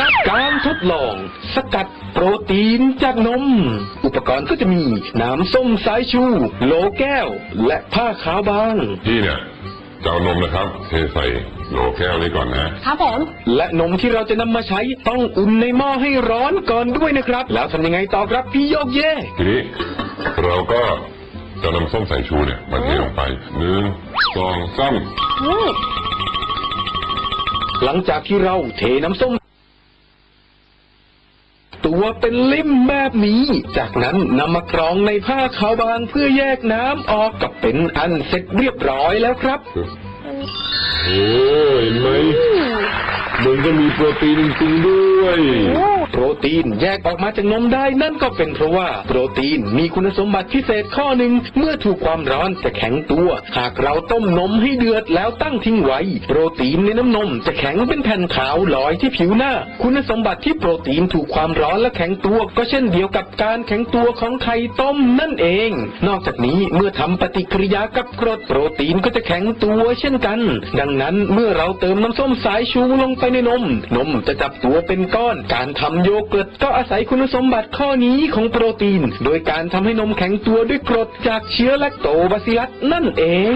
รับการทดลอง สกัดโปรตีนจากนม อุปกรณ์ก็จะมีน้ำส้มสายชู โหลแก้ว และผ้าขาวบาง พี่เนี่ยจะเอานมนะครับเทใส่โหลแก้วนี้ก่อนนะ ครับผม และนมที่เราจะนำมาใช้ต้องอุ่นในหม้อให้ร้อนก่อนด้วยนะครับ แล้วทำยังไงต่อครับพี่โยกเย่ทีนี้เราก็จะนำส้มสายชูเนี่ยมาเทลงไปหนึ่งสองสามอืมหลังจากที่เราเทน้ำส้ม ตัวเป็นลิ่มแบบนี้ จากนั้นนำมากรองในผ้าขาวบางเพื่อแยกน้ำออกกับเป็นอันเสร็จเรียบร้อยแล้วครับ โอ้เห็นไหมมันก็มีโปรตีนจริงๆด้วย โอ้ โปรตีนแยกออกมาจากนมได้ นั่นก็เป็นเพราะว่าโปรตีนมีคุณสมบัติพิเศษข้อหนึ่งเมื่อถูกความร้อนจะแข็งตัว หากเราต้มนมให้เดือดแล้วตั้งทิ้งไว้ โปรตีนในน้ำนมจะแข็งเป็นแผ่นขาวลอยที่ผิวหน้า คุณสมบัติที่โปรตีนถูกความร้อนและแข็งตัว ก็เช่นเดียวกับการแข็งตัวของไข่ต้มนั่นเอง นอกจากนี้เมื่อทำปฏิกิริยากับกรดโปรตีนก็จะแข็งตัวเช่นกัน ดังนั้นเมื่อเราเติมน้ำส้มสายชูลงไปในนม นมจะจับตัวเป็นก้อน การทำโยเกิร์ตก็อาศัยคุณสมบัติข้อนี้ของโปรตีน โดยการทำให้นมแข็งตัวด้วยกรดจากเชื้อแลคโตบาซิลัสนั่นเอง